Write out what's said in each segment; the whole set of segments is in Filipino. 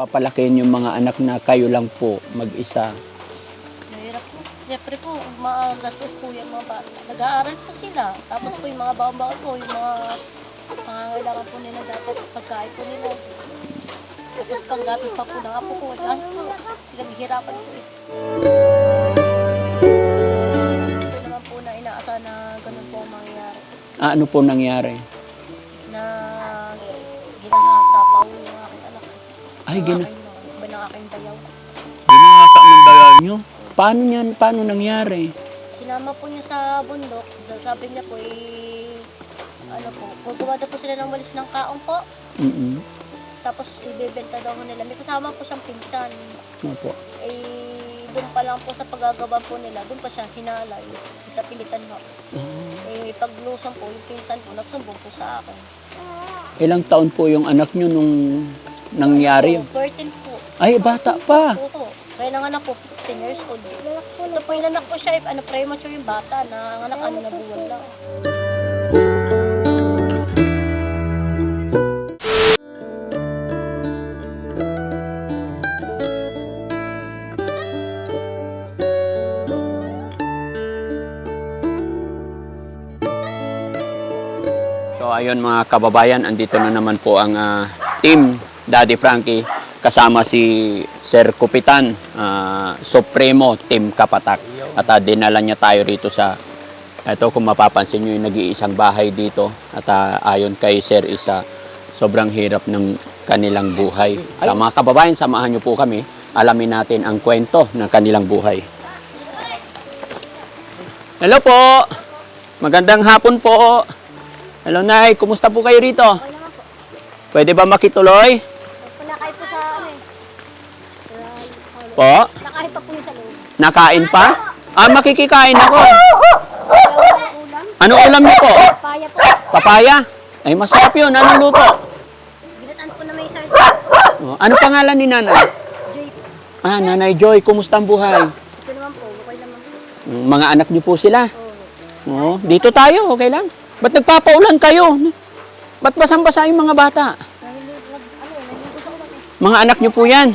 papalakihin yung mga anak na kayo lang po mag-isa? Mahirap po. Siyempre po, magastos po yung mga bata. Nag-aaral po sila. Tapos po yung mga bawang po, yung mga pangangailangan po nila dapat pagkain po nila. Tapos panggatos pa po ng apo ko. Dahil po, pinaghihirapan po eh. Ito naman po na inaasahan na ganun po ang mangyayari. Ah, ano po nangyari? Ay, gina iba ng aking bayaw. ginasa ng bayaw nyo? Paano yan? Paano nangyari? Sinama po niya sa bundok. Sabi niya po, eh, ano po, gagawa daw po sila ng walis ng kaong po. Mm-mm. Tapos ibebenta daw ho nila. May kasama po siyang pinsan. Opo. Eh, doon pa lang po sa paggagawa po nila, doon pa siya hinalay. Sa pilitan ho. Ah, Eh, paglusong po, yung pinsan po, nagsumbong po sa akin. ilang taon po yung anak nyo nung nangyari yun? So, 13 po. Ay, bata pa. Oo. Kaya nanganak po, 10 years old. Ito po, inanak po siya, ano, premature yung bata, na anak ano na buwan lang. So ayun mga kababayan, andito na naman po ang ah, team Daddy Frankie kasama si Sir Kupitan, ah, Supremo Team Kapatak. At ah, dinala niya tayo rito sa ito kung mapapansin niyo yung nag-iisang bahay dito at ah, ayon kay Sir isa sobrang hirap ng kanilang buhay. Sa mga kababayan, samahan niyo po kami. Alamin natin ang kwento ng kanilang buhay. Hello po! Magandang hapon po! Hello, Nay. Kumusta po kayo rito? Pwede ba makituloy? Po? Nakain pa po yung sa loob. Nakain pa? Ah, makikikain ako. Ulam. Ano ulam niyo po? Paya po. Papaya? Ay, masarap yun. Anong luto? Ginatan po na may sardines. Oh, ano pangalan ni Nanay? Joy po. Ah, Nanay Joy. Kumusta ang buhay? Ito naman po. Okay naman po. Mm, Mga anak niyo po sila. Oo. Oh, dito tayo. Okay lang. Ba't nagpapaulan kayo? Ba't basang-basa yung mga bata? Nag- Ano nahiligo sa ulan eh. Mga anak niyo po yan.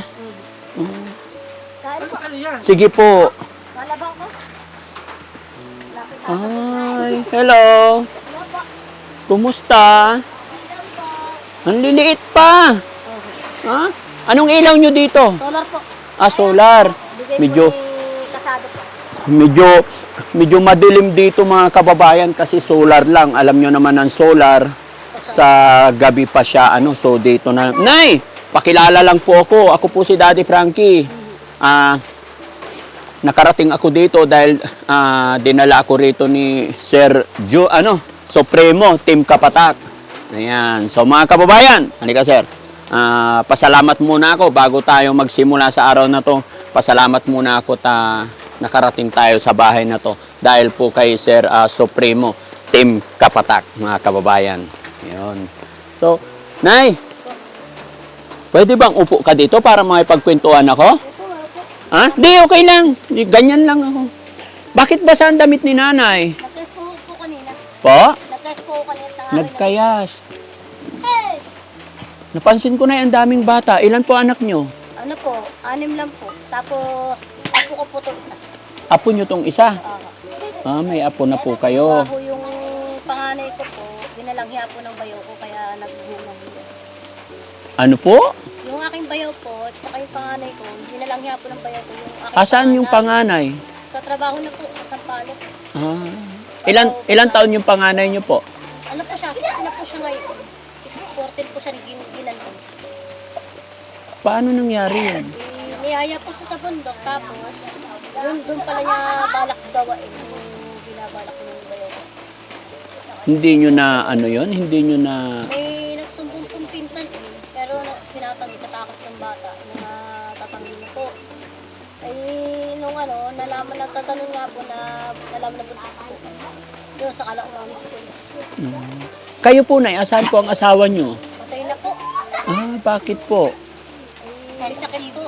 Po. Sige po. Malabang ko. Hi. Hello. Kumusta? Ang liliit pa. Ha? Anong ilaw nyo dito? Solar po. Ah, solar. Medyo, Kasado po. medyo, medyo madilim dito mga kababayan kasi solar lang. Alam nyo naman ang solar, sa gabi pa siya, ano, so dito na. Nay, pakilala lang po ako. Ako po si Daddy Frankie. Ah, nakarating ako dito dahil ah, dinala ako rito ni Sir Jo, ano, Supremo, Team Kapatak. Ayan. So mga kababayan, halika sir. Ah, pasalamat muna ako bago tayo magsimula sa araw na to. Pasalamat muna ako ta nakarating tayo sa bahay na to dahil po kay Sir ah, Supremo, Team Kapatak, mga kababayan. Ayun. So, Nay, pwede bang upo ka dito para makipagkwentuhan ako? Po. Ha? Di, okay lang. Di, ganyan lang ako. Bakit basa ang damit ni nanay? Nagkayas po po kanina. Po? Nagkayas po kanina. Nagkayas. Hey! Napansin ko na yung daming bata. Ilan po anak nyo? Ano po, anim lang po. Tapos, apo ko po itong isa. Apo nyo tong isa. Ah, Ah, may apo na po kayo. Bago yung panganay ko po, binalanghiya po ng bayo ko, kaya nagbumong yun. Ano po? Yung aking bayaw po, at saka yung panganay ko, binalanghiya po ng bayaw ko. Yung aking Asan yung panganay. Sa trabaho na po, sa Sampaloc. Ah. Ilan, ilan taon yung panganay nyo po? Ano po siya, 60 na po siya ngayon. 614 po siya gin- ginanong. Paano nangyari yun? Eh, niyaya po siya sa bundok, tapos, doon, doon pala niya balak gawain yung binabalak ng bayaw ko. Hindi nyo na ano yon Hindi nyo na... May nung ano, nalaman, nagkaganon nga po na nalaman na buntis po. Doon sa kala umami sa polis. Mm. Kayo po, Nay, asan po ang asawa nyo? Patay na po. Ah, bakit po? Ay, may sakit po.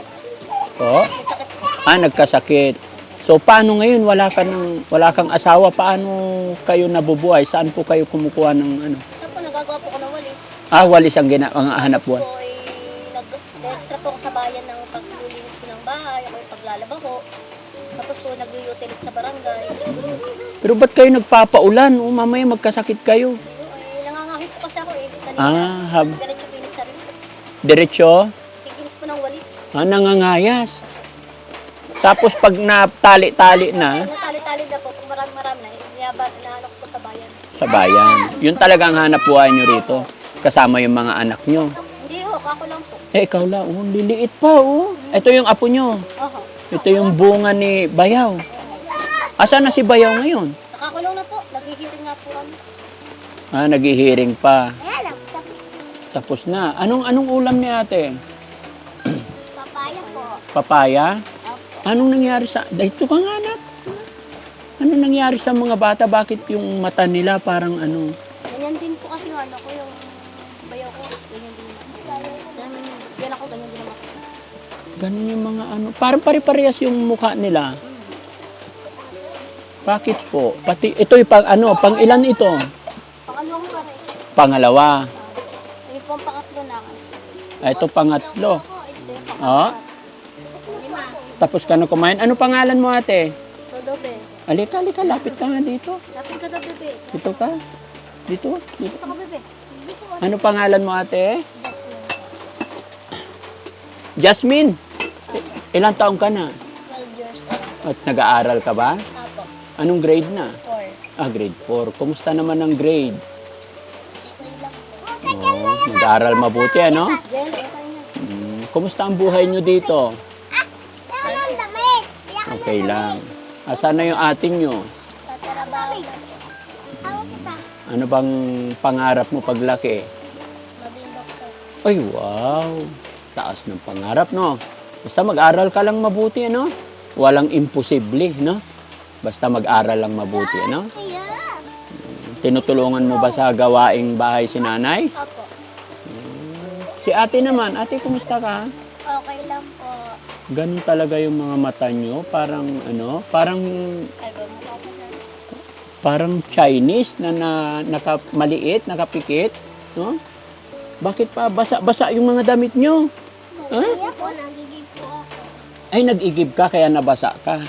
Po? May sakit po. Ah, nagkasakit. So, paano ngayon? Wala, ka ng, wala kang asawa. Paano kayo nabubuhay? Saan po kayo kumukuha ng ano? Saan po, nagagawa po ko ng walis. Ah, walis ang, gina- ang hanap Tapos buwan. po, ay, nag, extra na po ako sa bayan ng paglilinis ko ng bahay, ako yung paglalaba ko. Tapos po nag-utility sa barangay. Pero ba't kayo nagpapaulan? O mamaya magkasakit kayo. Ay, nangangahit po kasi ako eh. Kanina, Ah, hab- Ganito po yung sarili. Diretso? Tigilis po ng walis. Ah, nangangayas. Tapos pag natali-tali na Kung natali-tali na po, kung marami-marami na, iniyaba, nahanap ko sa bayan. sa bayan, yun talagang hanap buhay nyo rito. Kasama yung mga anak nyo. Hindi ho, ako lang po. Eh, ikaw lang. Oh, liliit pa, oh. Ito yung apo nyo. Oho. Ito yung bunga ni Bayaw. Asa na si Bayaw ngayon? Nakakulong na po. Naghihiring nga po kami. Ah, naghihiring pa. Ayan tapos Tapos na. Anong anong ulam ni ate? papaya po. Papaya? Anong nangyari sa... Dito ka nga, anak. Ano nangyari sa mga bata? Bakit yung mata nila parang ano? Ganyan din po kasi yung ano ko, yung bayaw ko. Ganyan din. Ganyan, yan ako, ganyan din naman. Ganun yung mga ano. Parang pare-parehas yung mukha nila. Bakit po? Pati ito yung pang ano, pang ilan ito? Pangalawang rin. Pangalawa. Yung po ang pangatlo na. Ah, Ito pangatlo. Ito Oh. Tapos ka na kumain. Ano pangalan mo ate? Rodobe. Alika, alika, lapit ka nga dito. Lapit ka daw, bebe. Dito ka. Dito, dito. Ito ka, bebe. Ano pangalan mo ate? Jasmine. Jasmine. Ilang taong ka na? 12 years old. At nag-aaral ka ba? Apo. Anong grade na? 4. Ah, grade 4. Kumusta naman ang grade? Oh, nag-aaral mabuti, ano? Hmm, kumusta ang buhay nyo dito? Okay lang. Asan na yung ating nyo? Ano bang pangarap mo paglaki? Maging doktor. Ay, wow. Taas ng pangarap, no? Basta mag-aral ka lang mabuti, ano? Walang imposible, no? Basta mag-aral lang mabuti, ano? Kaya? Tinutulungan mo ba sa gawaing bahay si nanay? Opo. Si ate naman. Ate, kumusta ka? Okay lang po. Ganun talaga yung mga mata nyo. Parang, ano? Parang, Ay, ba mo ako dyan? parang Chinese na, na naka, maliit, nakapikit. No? Bakit pa? Basa, basa yung mga damit nyo. Ha? Kasi po, ako. Ay, nag-igib ka kaya nabasa ka.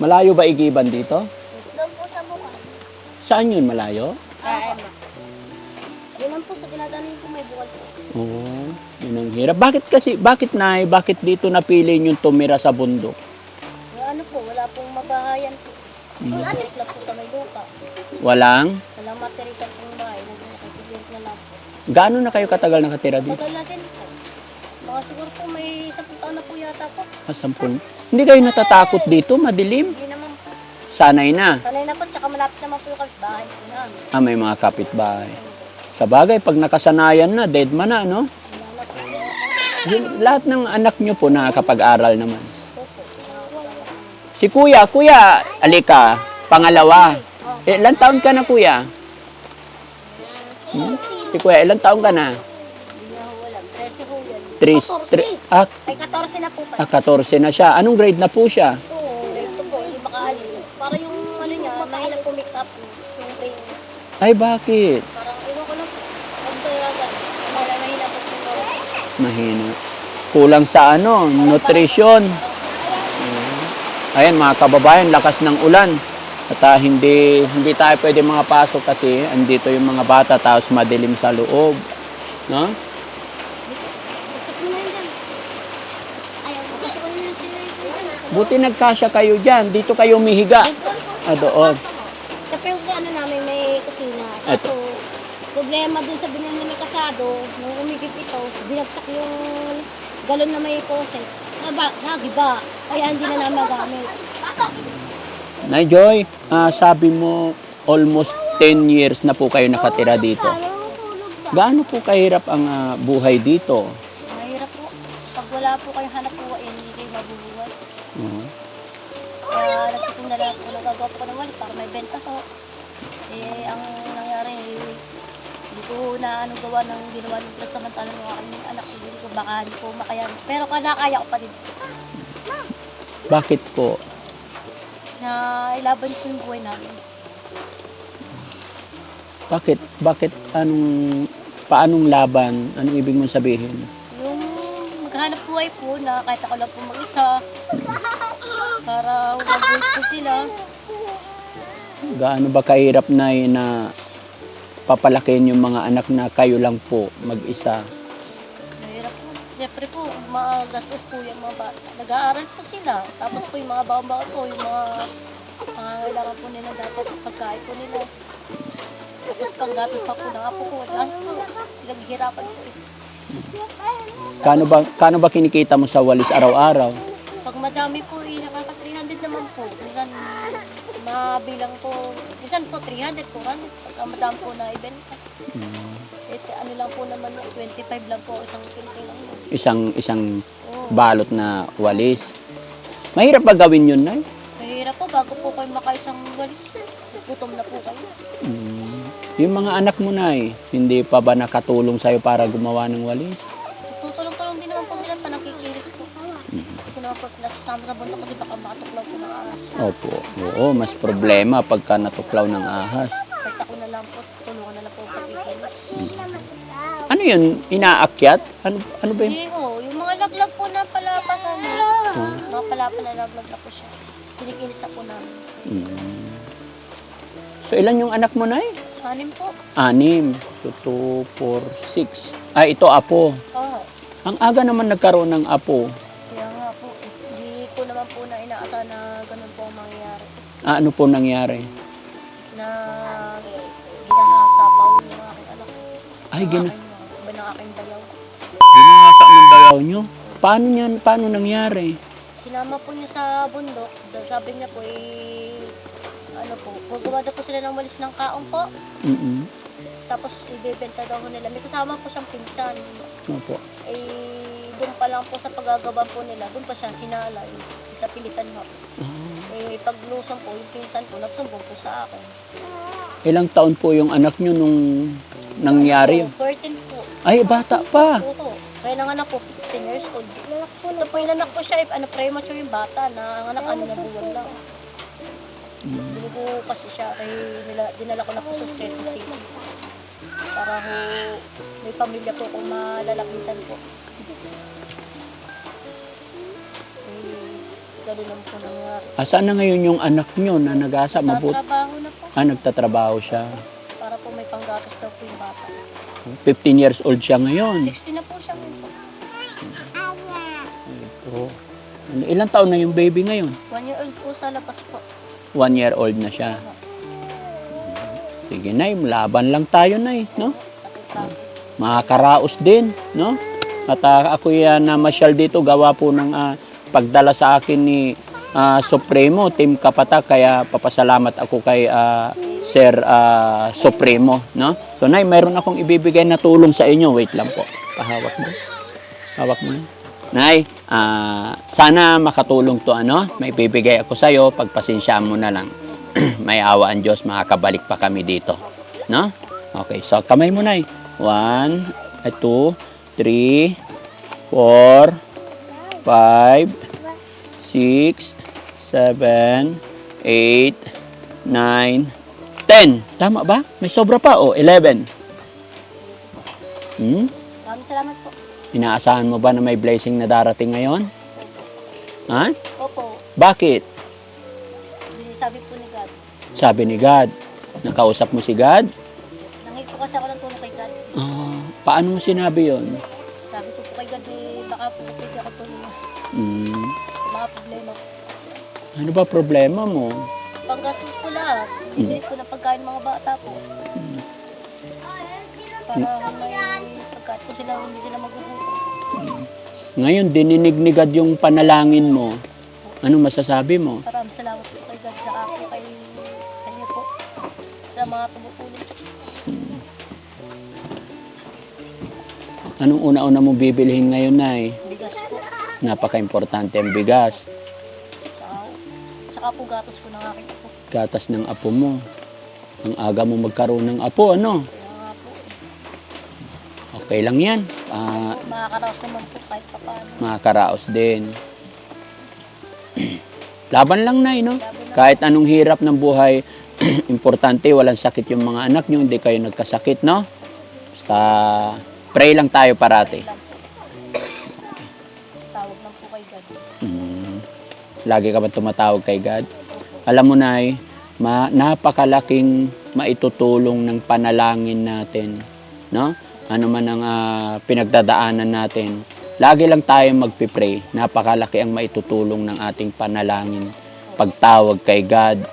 Malayo ba igiban dito? Doon po sa buka. Saan yun malayo? Ah, Emma. Yun lang po sa dinadanin ko may bukal po. Oo, yun ang hirap. Bakit kasi, bakit na, bakit dito napili yung tumira sa bundok? Ano po, wala pong mabahayan po. Mm. Matirik lang po sa may lupa. Walang? Walang matirikan pong bahay. Nagkakatibig na lang po. Gaano na kayo katagal nakatira dito? Tagal natin. Mga siguro po may isang taon na po yata po. Ah, sampun. Hindi kayo natatakot dito? Madilim? Hindi naman po. Sanay na. Sanay na po, tsaka malapit naman po yung kapitbahay po namin. Ah, may mga kapitbahay. Sa bagay, pag nakasanayan na, dead man na, no? Wala na po. Yung, lahat ng anak nyo po nakakapag-aral naman. Opo. Si kuya, kuya, alika, pangalawa. Eh, ilan taon ka na, kuya? Hmm? Si kuya, ilan taon ka na? Tris, 14. tri, ah, Ay, 14 na po pa. ah, 14 na siya. Anong grade na po siya? Oo, ito po, hindi makaalis. Para yung ano niya, mahirap po make up yung brain. Ay, bakit? Parang iwan ko lang po. Pagdayagan. Mahirap mahina po yung. Mahina. Kulang sa ano, nutrition. Ayan mga kababayan, lakas ng ulan. At ah, hindi hindi tayo pwede mga pasok kasi andito yung mga bata tapos madilim sa loob. No? Gusto ko na yun dyan. Ayaw ko. Gusto ko na yun dyan. Buti nagkasya kayo dyan. Dito kayo umihiga. Ah, doon. Kasi yung ano namin may kusina. Eto. Kaso, problema dun sa binili may kasado, nung umigip ito, binagsak yung galon na may poset. Naba, nagiba. Kaya hindi na namin magamit. Nay Joy, ah, sabi mo almost 10 years na po kayo nakatira dito. Gaano po kahirap ang ah, buhay dito? Mahirap po. Pag wala po kayong hanap po, hindi kayo mabubuhay. Oo. Kaya nagtipon na po, nagagawa po ng wali para may benta po. Eh, ang nangyari, eh, hindi ko na ano gawa ng ginawa ng plus samantalang mga kaming anak ko. Hindi ko baka hindi ko makayan. Pero kaya ko pa din Bakit po? na ilaban ko yung buhay namin. Bakit? Bakit? Anong, paanong laban? Anong ibig mong sabihin? Yung maghanap buhay po na kahit ako lang po mag-isa. Para mag po sila. Gaano ba kahirap na na papalakin yung mga anak na kayo lang po mag-isa? Mahirap po. Siyempre po, magastos po yung mga bata. Nag-aaral po sila. Tapos po yung mga baon-baon po, yung mga pangangailangan po nila dapat pagkain po nila. Tapos panggatos pa po ng apo ko. Dahil po, naghihirapan po. eh. Kano ba, kano ba kinikita mo sa walis araw-araw? Pag madami po, eh, 300 naman po. Minsan, mabilang po, minsan po 300, 400. Pagka madami po na ibenta. Hmm. Eh, ano lang po naman, 25 lang po, isang kinti lang yun. Isang, isang Oo. balot na walis. Mahirap ba gawin yun, Nay? Mahirap po, bago po kayo makaisang walis, gutom na po kayo. Hmm. Yung mga anak mo, Nay, hindi pa ba nakatulong sa'yo para gumawa ng walis? Nasasama sa bundok kasi baka makatuklaw po ng aras. Opo. Oo, mas problema pagka natuklaw ng ahas. Kahit ako na lang po, tulungan na lang po pagkikiris. Ano yun? Inaakyat? Ano, ano ba yun? Hindi ho, yung mga laglag po na palapasan. Mga palapa na laglag na po siya. Kinikinis na po namin. Hmm. So, ilan yung anak mo, Nay? Anim po. Anim. So, two, four, six. Ah, ito apo. Oo. Ang aga naman nagkaroon ng apo. Po na inaasahan na ganun po ang mangyayari. Ah, ano po nangyari? Na ginahasa pa ho yung aking anak. Ay, gina Iba ng aking bayaw. ginasa ng bayaw nyo. Paano yan? Paano nangyari? Sinama po niya sa bundok. dahil Sabi niya po, eh, ano po, gagawa daw po sila ng walis ng kaong po. Mm-mm. Tapos ibebenta daw ho nila. May kasama po siyang pinsan. Opo. Eh, doon pa lang po sa paggagawa po nila, doon pa siya hinala. Eh, sa pilitan ho. Ah. Eh, paglusong po, yung pinsan po, nagsumbong po sa akin. Ilang taon po yung anak nyo nung nangyari? Po, 14 po. Ay, bata pa. Oo. Kaya nanganak po, 15 years old. Ito po yung anak ko siya, eh, ano, premature yung bata na ang anak ano na buwan lang. Hindi ko kasi siya, kaya nila, dinala ko na po sa Quezon City. Para ho, may pamilya po kung malalapitan po. Ganun lang po nangyari. Asan na ngayon yung anak nyo na nag-asa? Mabut na po, ah, nagtatrabaho siya. para po may panggatas daw po yung bata. 15 years old siya ngayon. 60 na po siya ngayon po. Ito. Ano, Ilang taon na yung baby ngayon? One year old po sa labas po. One year old na siya. Sige, Nay, laban lang tayo, Nay, no? Tatrabaho. Makakaraos din, no? At ah, ako yan na masyal dito, gawa po ng ah, pagdala sa akin ni ah, Supremo, Team Kapatak, kaya papasalamat ako kay ah, Sir ah, Supremo, no? So, Nay, mayroon akong ibibigay na tulong sa inyo. Wait lang po. Pahawak mo. Hawak mo. Nay, ah, sana makatulong to ano. May bibigay ako sa iyo, pagpasensyaan mo na lang. May awa ang Diyos, makakabalik pa kami dito. No? Okay, so kamay mo Nay. One, eh, two, three, four, five, six, seven, eight, nine, ten. Tama ba? May sobra pa. O, eleven. Hmm? Maraming salamat po. Inaasahan mo ba na may blessing na darating ngayon? Ha? Opo, Bakit? sabi po ni God. Sabi ni God. Nakausap mo si God? Nangit po kasi ako ng tulong kay God. Ah, paano mo sinabi yon? Ano ba problema mo? Panggastos ko lahat. Bibili ko ng pagkain mga bata po. Para may pagkain ko sila, hindi sila magugutom. Ngayon, dininig ni God yung panalangin mo. Ano masasabi mo? Maraming salamat po kay God, tsaka po kay sa inyo po. Sa mga tumutulong. Anong una-una mo bibilhin ngayon, Nay? Bigas po. Napaka-importante ang bigas. Tsaka po gatos po ng aking po. Gatas ng apo mo. Ang aga mo magkaroon ng apo, ano? Kaya nga po, Okay lang yan. Ah, makakaraos naman po kahit pa paano. makakaraos din. Laban lang na, no? Kahit anong hirap ng buhay, importante, walang sakit yung mga anak nyo, hindi kayo nagkasakit, no? Basta, pray lang tayo parati. Lang po. Lagi ka ba tumatawag kay God? Alam mo, Nay, ma- napakalaking maitutulong ng panalangin natin. No? Ano man ang ah, pinagdadaanan natin. Lagi lang tayo magpipray. Napakalaki ang maitutulong ng ating panalangin. Pagtawag kay God,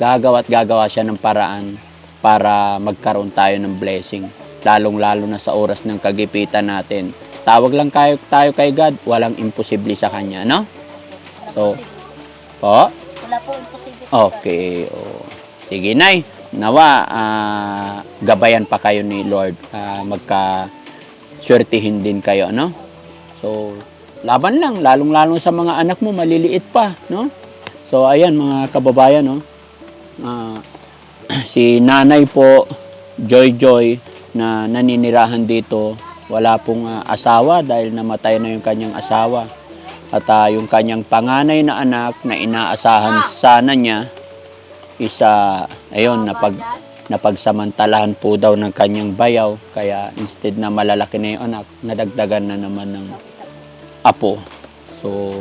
gagawa at gagawa siya ng paraan para magkaroon tayo ng blessing. Lalong-lalo na sa oras ng kagipitan natin. Tawag lang kayo, tayo kay God, walang imposible sa Kanya, no? So, po? Wala po imposible. po, Okay. Oh. Sige, Nay. Nawa, ah, gabayan pa kayo ni Lord. Ah, magka swertihin din kayo, no? So, laban lang. Lalong-lalo sa mga anak mo, maliliit pa, no? So, ayan, mga kababayan, no? Ah, si nanay po, Joy Joy, na naninirahan dito, wala pong ah, asawa dahil namatay na yung kanyang asawa. At ah, yung kanyang panganay na anak na inaasahan sana niya, isa, ayun, napag, napagsamantalahan po daw ng kanyang bayaw. Kaya instead na malalaki na yung anak, nadagdagan na naman ng apo. So,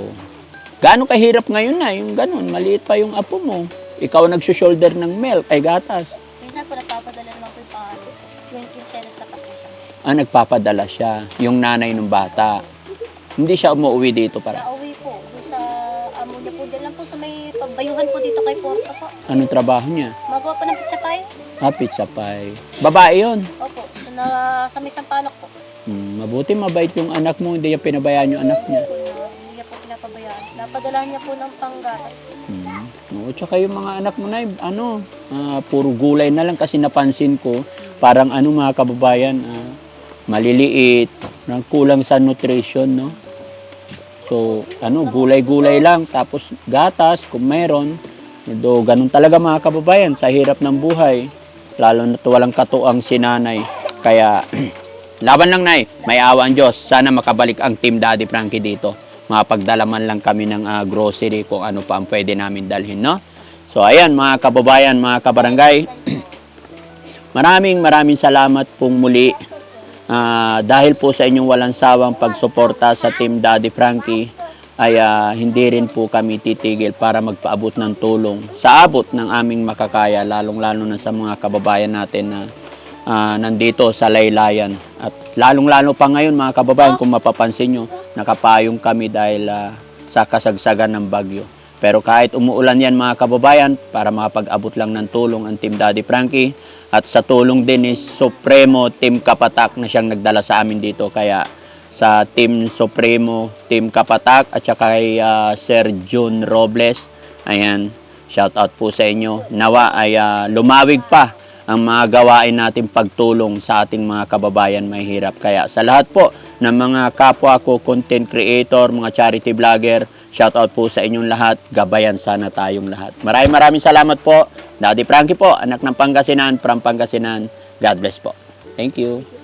gaano kahirap ngayon na, yung ganun, maliit pa yung apo mo. Ikaw nagsushoulder ng milk, ay gatas. Minsan po nagpapadala naman po yung pangalan. 20 selos katapusan. Ah, nagpapadala siya, yung nanay ng bata. Hindi siya umuwi dito para. Nauwi po. Doon sa amo niya po. Diyan lang po sa may pagbayuhan po dito kay Porto po. Anong trabaho niya? Magawa po ng pizza pie. Ah, pizza pie. Babae yun. Opo. So, na, sa may sampalok po. Hmm, mabuti mabait yung anak mo, hindi niya pinabayaan yung anak niya. Hindi niya po pinapabayaan. Napadalahan niya po ng panggatas. Hmm. Oo, tsaka yung mga anak mo na, ano, ah, puro gulay na lang kasi napansin ko, parang ano mga kababayan, ah, maliliit, nang kulang sa nutrition, no? So, ano, gulay-gulay lang, tapos gatas, kung meron. Do, ganun talaga mga kababayan, sa hirap ng buhay. Lalo na walang katuang sinanay. Kaya, laban lang, Nay. May awa ang Diyos. Sana makabalik ang Team Daddy Frankie dito. Mapagdalaman lang kami ng ah, grocery kung ano pa ang pwede namin dalhin, no? So, ayan, mga kababayan, mga kabarangay. Maraming maraming salamat pong muli Ah, dahil po sa inyong walang sawang pagsuporta sa Team Daddy Frankie ay ah, hindi rin po kami titigil para magpaabot ng tulong sa abot ng aming makakaya lalong-lalo na sa mga kababayan natin na ah, nandito sa laylayan. At lalong-lalo pa ngayon mga kababayan kung mapapansin nyo nakapayong kami dahil ah, sa kasagsagan ng bagyo. Pero kahit umuulan yan mga kababayan para makapag-abot lang ng tulong ang Team Daddy Frankie at sa tulong din ni Supremo Team Kapatak na siyang nagdala sa amin dito. Kaya sa Team Supremo, Team Kapatak at saka kay ah, Sir June Robles, ayan, shout out po sa inyo. Nawa ay ah, lumawig pa ang mga gawain natin pagtulong sa ating mga kababayan may hirap. Kaya sa lahat po ng mga kapwa ko, content creator, mga charity vlogger, shout out po sa inyong lahat. Gabayan sana tayong lahat. Maraming maraming salamat po. Daddy Frankie po, anak ng Pangasinan, from Pangasinan. God bless po. Thank you.